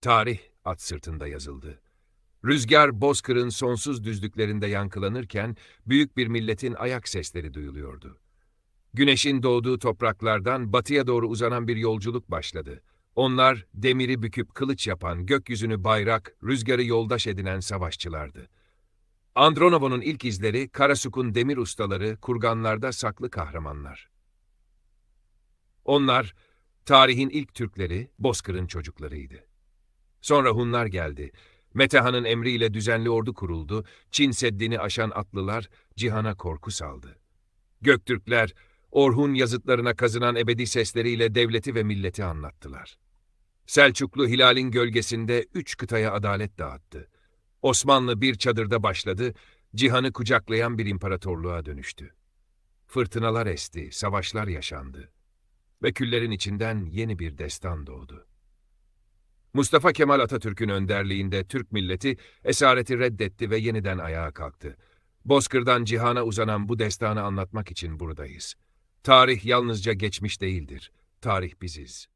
Tarih at sırtında yazıldı. Rüzgar Bozkır'ın sonsuz düzlüklerinde yankılanırken büyük bir milletin ayak sesleri duyuluyordu. Güneşin doğduğu topraklardan batıya doğru uzanan bir yolculuk başladı. Onlar demiri büküp kılıç yapan, gökyüzünü bayrak, rüzgarı yoldaş edinen savaşçılardı. Andronova'nın ilk izleri Karasuk'un demir ustaları, kurganlarda saklı kahramanlar. Onlar, tarihin ilk Türkleri, Bozkır'ın çocuklarıydı. Sonra Hunlar geldi. Metehan'ın emriyle düzenli ordu kuruldu, Çin Seddi'ni aşan atlılar cihana korku saldı. Göktürkler, Orhun yazıtlarına kazınan ebedi sesleriyle devleti ve milleti anlattılar. Selçuklu Hilal'in gölgesinde üç kıtaya adalet dağıttı. Osmanlı bir çadırda başladı, cihanı kucaklayan bir imparatorluğa dönüştü. Fırtınalar esti, savaşlar yaşandı. Ve küllerin içinden yeni bir destan doğdu. Mustafa Kemal Atatürk'ün önderliğinde Türk milleti esareti reddetti ve yeniden ayağa kalktı. Bozkır'dan cihana uzanan bu destanı anlatmak için buradayız. Tarih yalnızca geçmiş değildir. Tarih biziz.